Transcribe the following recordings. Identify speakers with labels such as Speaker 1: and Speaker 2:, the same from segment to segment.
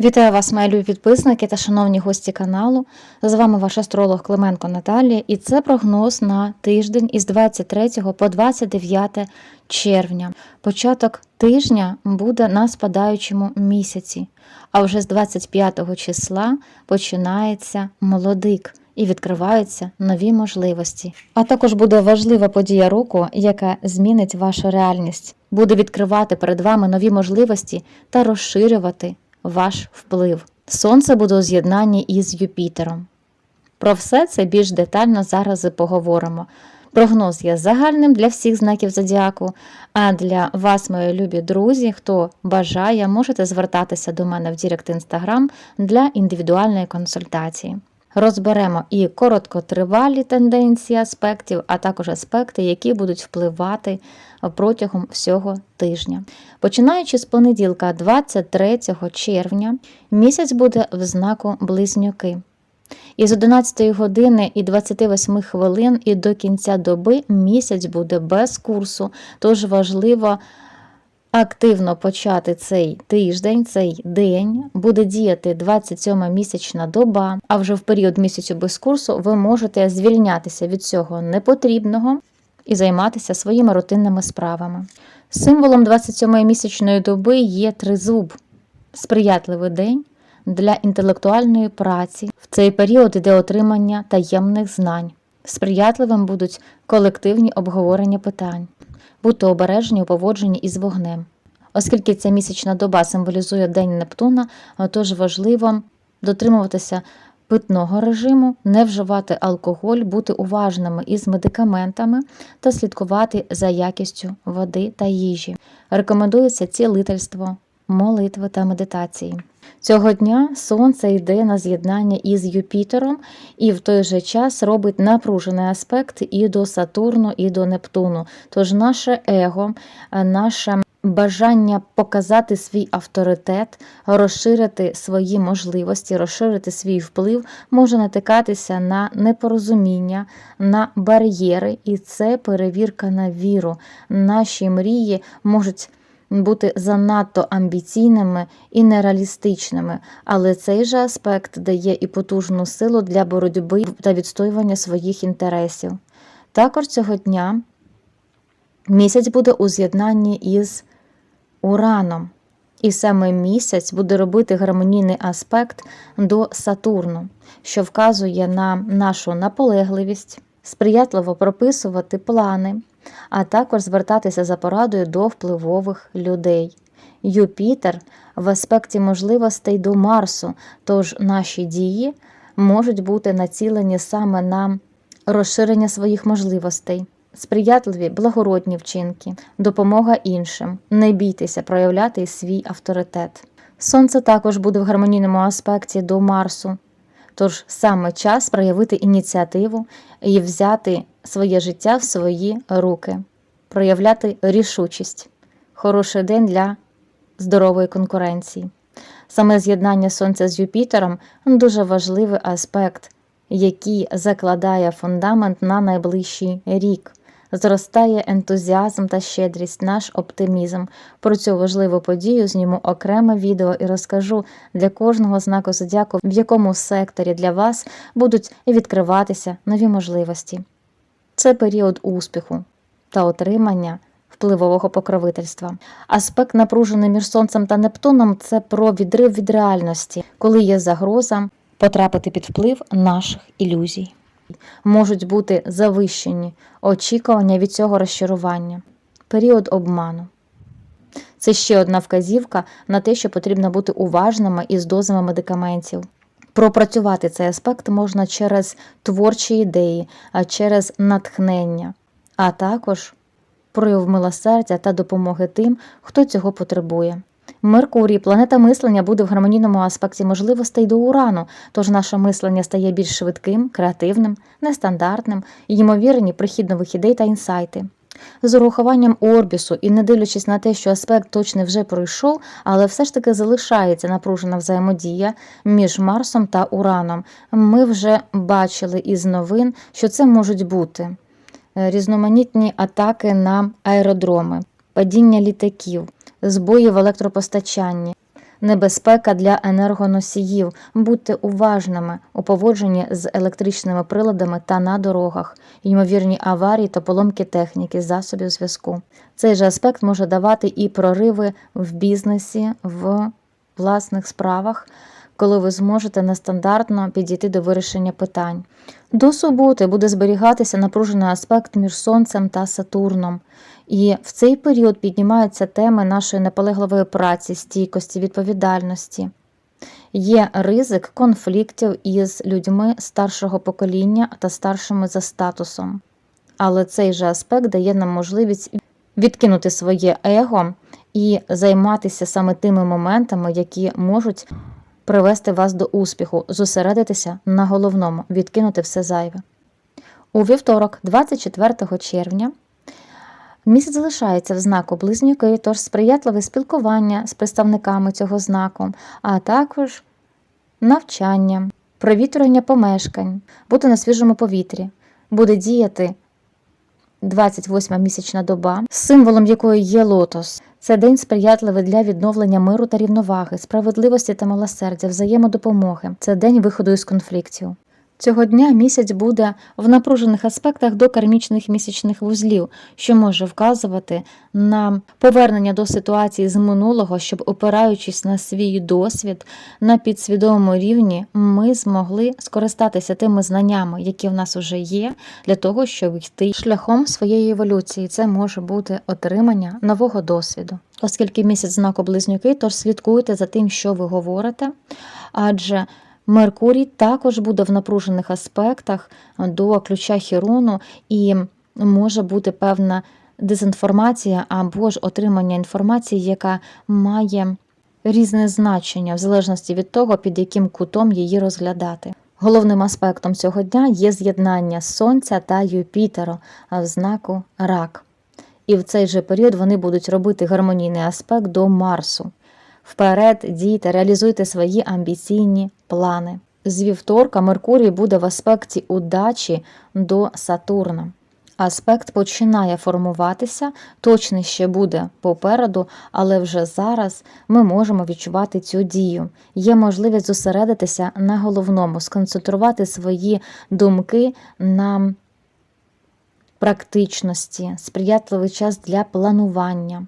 Speaker 1: Вітаю вас, мої любі підписники та шановні гості каналу. З вами ваш астролог Клименко Наталія, і це прогноз на тиждень із 23 по 29 червня. Початок тижня буде на спадаючому місяці, а вже з 25 числа починається молодик. І відкриваються нові можливості. А також буде важлива подія року, яка змінить вашу реальність, буде відкривати перед вами нові можливості та розширювати ваш вплив. Сонце буде у з'єднанні із Юпітером. Про все це більш детально зараз і поговоримо. Прогноз є загальним для всіх знаків зодіаку, а для вас, мої любі друзі, хто бажає, можете звертатися до мене в Дірект Інстаграм для індивідуальної консультації. Розберемо і короткотривалі тенденції аспектів, а також аспекти, які будуть впливати протягом всього тижня. Починаючи з понеділка, 23 червня, місяць буде в знаку Близнюки. Із 11 години і 28 хвилин і до кінця доби місяць буде без курсу, тож важливо активно почати цей тиждень, цей день. Буде діяти 27 місячна доба, а вже в період місяцю без курсу ви можете звільнятися від цього непотрібного і займатися своїми рутинними справами. Символом 27-ї місячної доби є тризуб, сприятливий день для інтелектуальної праці. В цей період іде отримання таємних знань. Сприятливим будуть колективні обговорення питань. Будьте обережні у поводженні із вогнем. Оскільки ця місячна доба символізує День Нептуна, тож важливо дотримуватися питного режиму, не вживати алкоголь, бути уважними із медикаментами та слідкувати за якістю води та їжі. Рекомендується цілительство, молитви та медитації. Цього дня сонце йде на з'єднання із Юпітером і в той же час робить напружений аспект і до Сатурну, і до Нептуну. Тож наше его, наше бажання показати свій авторитет, розширити свої можливості, розширити свій вплив, може натикатися на непорозуміння, на бар'єри, і це перевірка на віру. Наші мрії можуть бути занадто амбіційними і нереалістичними, але цей же аспект дає і потужну силу для боротьби та відстоювання своїх інтересів. Також цього дня місяць буде у з'єднанні із Ураном, і саме місяць буде робити гармонійний аспект до Сатурну, що вказує на нашу наполегливість, сприятливо прописувати плани а також звертатися за порадою до впливових людей. Юпітер в аспекті можливостей до Марсу, тож наші дії можуть бути націлені саме на розширення своїх можливостей, сприятливі благородні вчинки, допомога іншим, не бійтеся проявляти свій авторитет. Сонце також буде в гармонійному аспекті до Марсу, тож саме час проявити ініціативу і взяти своє життя в свої руки, проявляти рішучість, хороший день для здорової конкуренції. Саме з'єднання Сонця з Юпітером дуже важливий аспект, який закладає фундамент на найближчий рік. Зростає ентузіазм та щедрість, наш оптимізм. Про цю важливу подію зніму окреме відео і розкажу для кожного знаку зодіаку, в якому секторі для вас будуть відкриватися нові можливості. Це період успіху та отримання впливового покровительства. Аспект, напружений між сонцем та Нептуном, це про відрив від реальності, коли є загроза потрапити під вплив наших ілюзій. Можуть бути завищені очікування від цього розчарування, період обману. Це ще одна вказівка на те, що потрібно бути уважними із дозами медикаментів. Пропрацювати цей аспект можна через творчі ідеї, а через натхнення, а також прояв милосердя та допомоги тим, хто цього потребує. Меркурій, планета мислення, буде в гармонійному аспекті можливостей до урану, тож наше мислення стає більш швидким, креативним, нестандартним, ймовірні прихід нових ідей та інсайти. З урахуванням орбісу і не дивлячись на те, що аспект точно вже пройшов, але все ж таки залишається напружена взаємодія між Марсом та Ураном. Ми вже бачили із новин, що це можуть бути різноманітні атаки на аеродроми, падіння літаків, збої в електропостачанні, Небезпека для енергоносіїв. Будьте уважними у поводженні з електричними приладами та на дорогах, ймовірні аварії та поломки техніки, засобів зв'язку. Цей же аспект може давати і прориви в бізнесі, в власних справах, коли ви зможете нестандартно підійти до вирішення питань. До суботи буде зберігатися напружений аспект між Сонцем та Сатурном. І в цей період піднімаються теми нашої наполегливої праці, стійкості, відповідальності. Є ризик конфліктів із людьми старшого покоління та старшими за статусом. Але цей же аспект дає нам можливість відкинути своє его і займатися саме тими моментами, які можуть привести вас до успіху, зосередитися на головному, відкинути все зайве. У вівторок, 24 червня, місяць залишається в знаку близнюки, тож сприятливе спілкування з представниками цього знаку, а також навчання, провітрювання помешкань, бути на свіжому повітрі, буде діяти 28 місячна доба, символом якої є лотос. Це день сприятливий для відновлення миру та рівноваги, справедливості та милосердя, взаємодопомоги. Це день виходу із конфліктів. Цього дня місяць буде в напружених аспектах до кармічних місячних вузлів, що може вказувати на повернення до ситуації з минулого, щоб, опираючись на свій досвід на підсвідомому рівні, ми змогли скористатися тими знаннями, які в нас вже є, для того, щоб йти шляхом своєї еволюції. Це може бути отримання нового досвіду. Оскільки місяць знаку близнюки, тож слідкуйте за тим, що ви говорите, адже Меркурій також буде в напружених аспектах до ключа Хірону і може бути певна дезінформація або ж отримання інформації, яка має різне значення в залежності від того, під яким кутом її розглядати. Головним аспектом цього дня є з'єднання Сонця та Юпітера в знаку Рак. І в цей же період вони будуть робити гармонійний аспект до Марсу. Вперед дійте, реалізуйте свої амбіційні плани. З вівторка Меркурій буде в аспекті удачі до Сатурна. Аспект починає формуватися, точно ще буде попереду, але вже зараз ми можемо відчувати цю дію. Є можливість зосередитися на головному, сконцентрувати свої думки на практичності, сприятливий час для планування.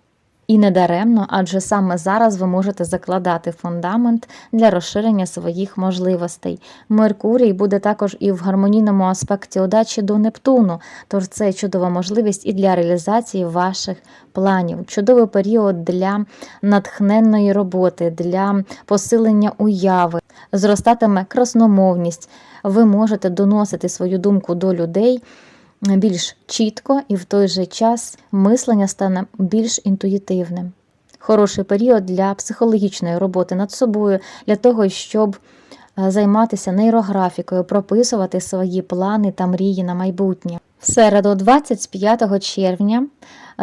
Speaker 1: І не даремно, адже саме зараз ви можете закладати фундамент для розширення своїх можливостей. Меркурій буде також і в гармонійному аспекті удачі до Нептуну, тож це чудова можливість і для реалізації ваших планів, чудовий період для натхненної роботи, для посилення уяви, зростатиме красномовність. Ви можете доносити свою думку до людей більш чітко і в той же час мислення стане більш інтуїтивним. Хороший період для психологічної роботи над собою, для того, щоб е, займатися нейрографікою, прописувати свої плани та мрії на майбутнє. В середу, 25 червня,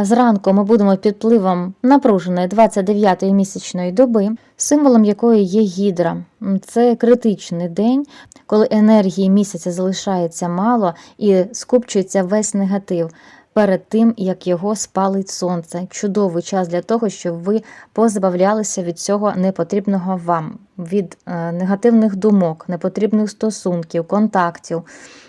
Speaker 1: зранку ми будемо під впливом напруженої 29-ї місячної доби, символом якої є гідра. Це критичний день, коли енергії місяця залишається мало і скупчується весь негатив. Перед тим, як його спалить сонце, чудовий час для того, щоб ви позбавлялися від цього непотрібного вам, від е, негативних думок, непотрібних стосунків, контактів.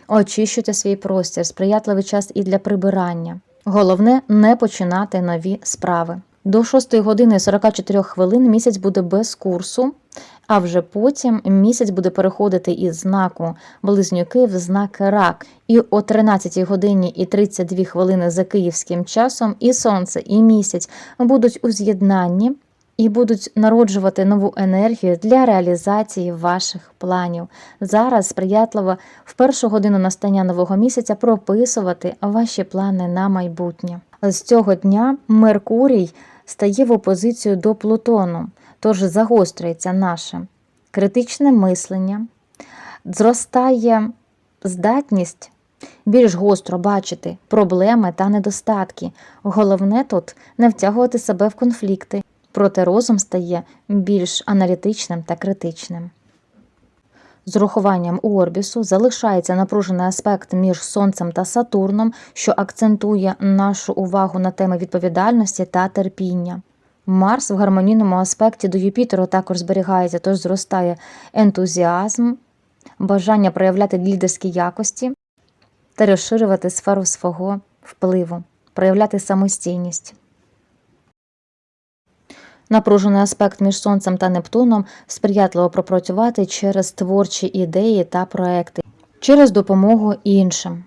Speaker 1: Очищуйте свій простір, сприятливий час і для прибирання. Головне не починати нові справи. До 6 години 44 хвилин місяць буде без курсу, а вже потім місяць буде переходити із знаку близнюки в знак рак. І о 13 годині і 32 хвилини за київським часом і сонце, і місяць будуть у з'єднанні і будуть народжувати нову енергію для реалізації ваших планів. Зараз сприятливо в першу годину настання нового місяця прописувати ваші плани на майбутнє. З цього дня Меркурій стає в опозицію до Плутону, тож загострюється наше критичне мислення, зростає здатність. Більш гостро бачити проблеми та недостатки. Головне тут не втягувати себе в конфлікти, проте розум стає більш аналітичним та критичним. З урахуванням орбісу залишається напружений аспект між Сонцем та Сатурном, що акцентує нашу увагу на теми відповідальності та терпіння. Марс в гармонійному аспекті до Юпітеру також зберігається, тож зростає ентузіазм, бажання проявляти лідерські якості та розширювати сферу свого впливу, проявляти самостійність. Напружений аспект між Сонцем та Нептуном сприятливо пропрацювати через творчі ідеї та проекти, через допомогу іншим,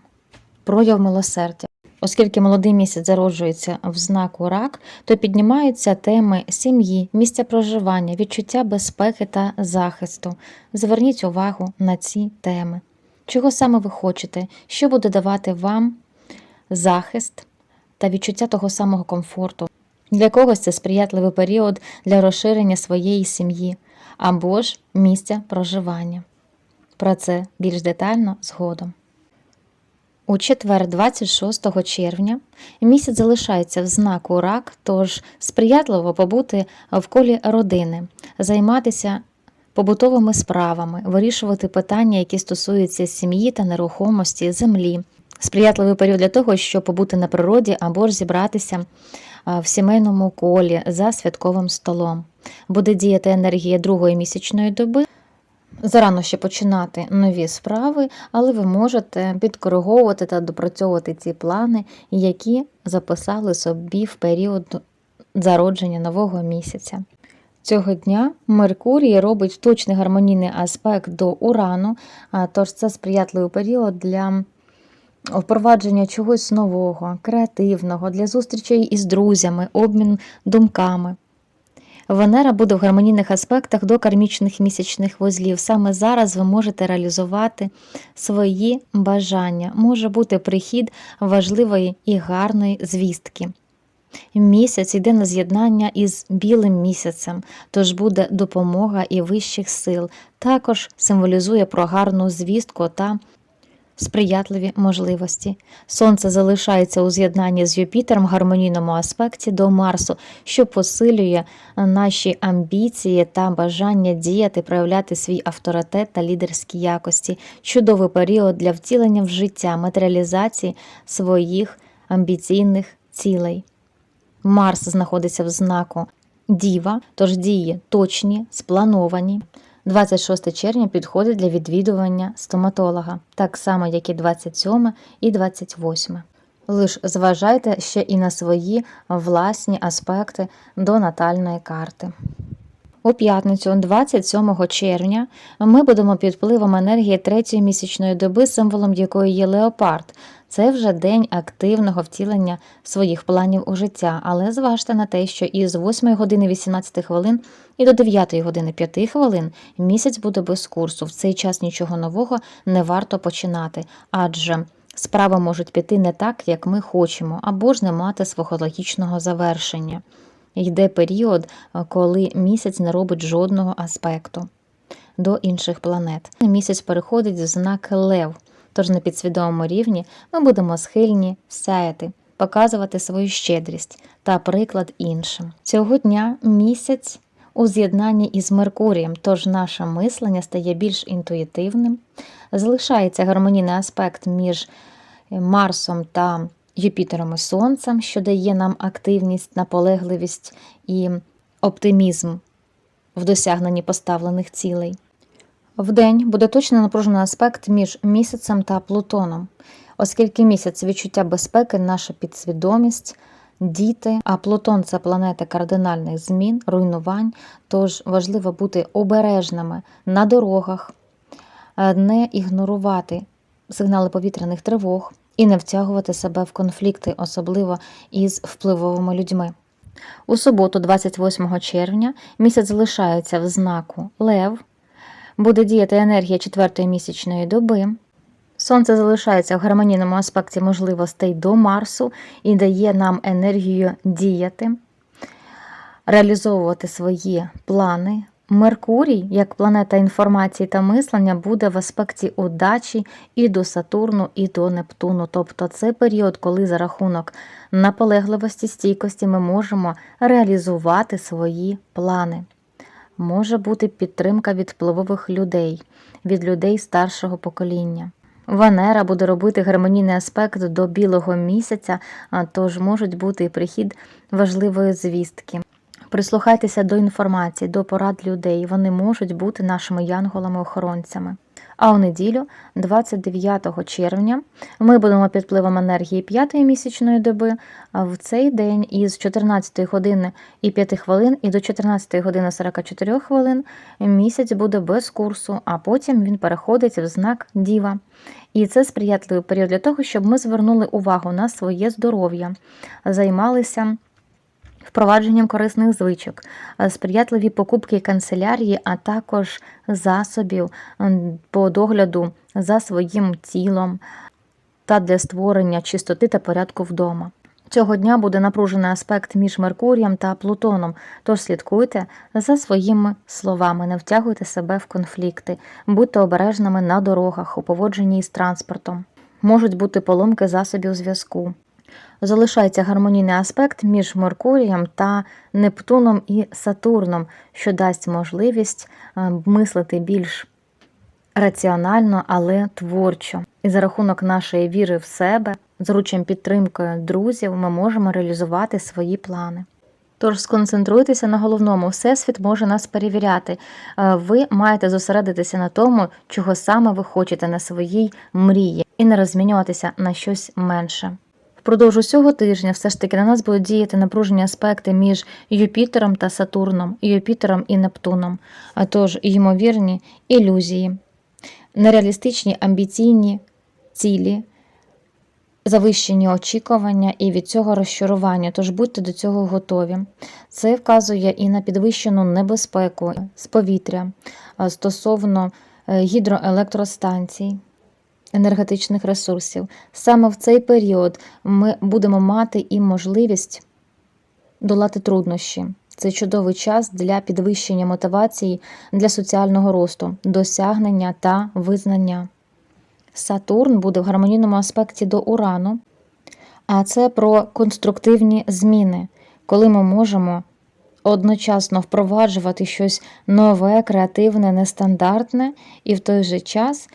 Speaker 1: прояв милосердя. Оскільки молодий місяць зароджується в знаку рак, то піднімаються теми сім'ї, місця проживання, відчуття безпеки та захисту. Зверніть увагу на ці теми. Чого саме ви хочете, що буде давати вам захист та відчуття того самого комфорту. Для когось це сприятливий період для розширення своєї сім'ї або ж місця проживання. Про це більш детально згодом. У четвер, 26 червня, місяць залишається в знаку рак, тож сприятливо побути в колі родини, займатися побутовими справами, вирішувати питання, які стосуються сім'ї та нерухомості, землі. Сприятливий період для того, щоб побути на природі або ж зібратися в сімейному колі за святковим столом. Буде діяти енергія другої місячної доби. Зарано ще починати нові справи, але ви можете підкориговувати та допрацьовувати ці плани, які записали собі в період зародження нового місяця. Цього дня Меркурій робить точний гармонійний аспект до Урану, тож це сприятливий період для впровадження чогось нового, креативного, для зустрічей із друзями, обмін думками. Венера буде в гармонійних аспектах до кармічних місячних вузлів. Саме зараз ви можете реалізувати свої бажання. Може бути прихід важливої і гарної звістки. Місяць йде на з'єднання із білим місяцем, тож буде допомога і вищих сил. Також символізує про гарну звістку та сприятливі можливості. Сонце залишається у з'єднанні з Юпітером в гармонійному аспекті до Марсу, що посилює наші амбіції та бажання діяти, проявляти свій авторитет та лідерські якості. Чудовий період для втілення в життя, матеріалізації своїх амбіційних цілей. Марс знаходиться в знаку Діва, тож дії точні, сплановані. 26 червня підходить для відвідування стоматолога, так само, як і 27 і 28. Лиш зважайте ще і на свої власні аспекти до натальної карти. У п'ятницю, 27 червня, ми будемо під впливом енергії третьої місячної доби, символом якої є леопард. Це вже день активного втілення своїх планів у життя, але зважте на те, що із 8 години 18 хвилин і до 9 години 5 хвилин місяць буде без курсу. В цей час нічого нового не варто починати, адже справи можуть піти не так, як ми хочемо, або ж не мати свого логічного завершення. Йде період, коли місяць не робить жодного аспекту до інших планет. Місяць переходить в знак Лев, тож на підсвідомому рівні ми будемо схильні сяяти, показувати свою щедрість та приклад іншим. Цього дня місяць у з'єднанні із Меркурієм, тож наше мислення стає більш інтуїтивним, залишається гармонійний аспект між Марсом та Юпітером і Сонцем, що дає нам активність, наполегливість і оптимізм в досягненні поставлених цілей. Вдень буде точно напружений аспект між місяцем та Плутоном, оскільки місяць відчуття безпеки, наша підсвідомість, діти, а Плутон це планета кардинальних змін, руйнувань, тож важливо бути обережними на дорогах, не ігнорувати сигнали повітряних тривог і не втягувати себе в конфлікти, особливо із впливовими людьми. У суботу, 28 червня, місяць залишається в знаку Лев, буде діяти енергія четвертої місячної доби. Сонце залишається в гармонійному аспекті можливостей до Марсу і дає нам енергію діяти, реалізовувати свої плани, Меркурій, як планета інформації та мислення, буде в аспекті удачі і до Сатурну, і до Нептуну. Тобто це період, коли за рахунок наполегливості, стійкості ми можемо реалізувати свої плани. Може бути підтримка від впливових людей, від людей старшого покоління. Венера буде робити гармонійний аспект до білого місяця, тож можуть бути і прихід важливої звістки Прислухайтеся до інформації, до порад людей. Вони можуть бути нашими янголами-охоронцями. А у неділю, 29 червня, ми будемо під впливом енергії п'ятої місячної доби. В цей день із 14 години і 5 хвилин і до 14 години 44 хвилин місяць буде без курсу, а потім він переходить в знак Діва. І це сприятливий період для того, щоб ми звернули увагу на своє здоров'я, займалися впровадженням корисних звичок, е, сприятливі покупки канцелярії, а також засобів по догляду за своїм тілом та для створення чистоти та порядку вдома. Цього дня буде напружений аспект між Меркурієм та Плутоном, тож слідкуйте за своїми словами, не втягуйте себе в конфлікти, будьте обережними на дорогах у поводженні із транспортом. Можуть бути поломки засобів зв'язку. Залишається гармонійний аспект між Меркурієм та Нептуном і Сатурном, що дасть можливість е, мислити більш раціонально, але творчо. І за рахунок нашої віри в себе, з ручем підтримкою друзів, ми можемо реалізувати свої плани. Тож сконцентруйтеся на головному, Всесвіт може нас перевіряти. Е, Ви маєте зосередитися на тому, чого саме ви хочете на своїй мрії, і не розмінюватися на щось менше. Впродовж усього тижня все ж таки на нас будуть діяти напружені аспекти між Юпітером та Сатурном, Юпітером і Нептуном, а тож ймовірні ілюзії, нереалістичні амбіційні цілі, завищені очікування і від цього розчарування, тож будьте до цього готові. Це вказує і на підвищену небезпеку з повітря стосовно е, гідроелектростанцій. Енергетичних ресурсів. Саме в цей період ми будемо мати і можливість долати труднощі. Це чудовий час для підвищення мотивації для соціального росту, досягнення та визнання. Сатурн буде в гармонійному аспекті до Урану, а це про конструктивні зміни, коли ми можемо одночасно впроваджувати щось нове, креативне, нестандартне, і в той же час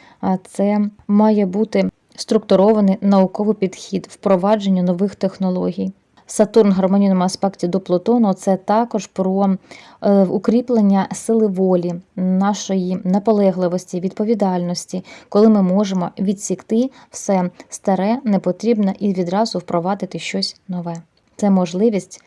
Speaker 1: це має бути структурований науковий підхід впровадженню нових технологій. Сатурн в гармонійному аспекті до Плутону це також про е, укріплення сили волі, нашої наполегливості, відповідальності, коли ми можемо відсікти все старе, непотрібне і відразу впровадити щось нове. Це можливість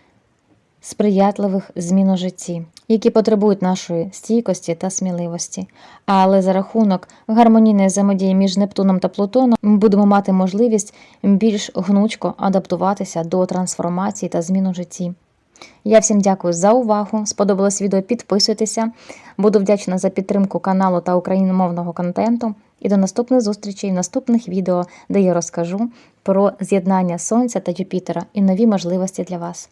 Speaker 1: сприятливих змін у житті, які потребують нашої стійкості та сміливості. Але за рахунок гармонійної взаємодії між Нептуном та Плутоном ми будемо мати можливість більш гнучко адаптуватися до трансформації та змін у житті. Я всім дякую за увагу. Сподобалось відео, підписуйтеся. Буду вдячна за підтримку каналу та україномовного контенту. І до наступних зустрічей в наступних відео, де я розкажу про з'єднання Сонця та Юпітера і нові можливості для вас.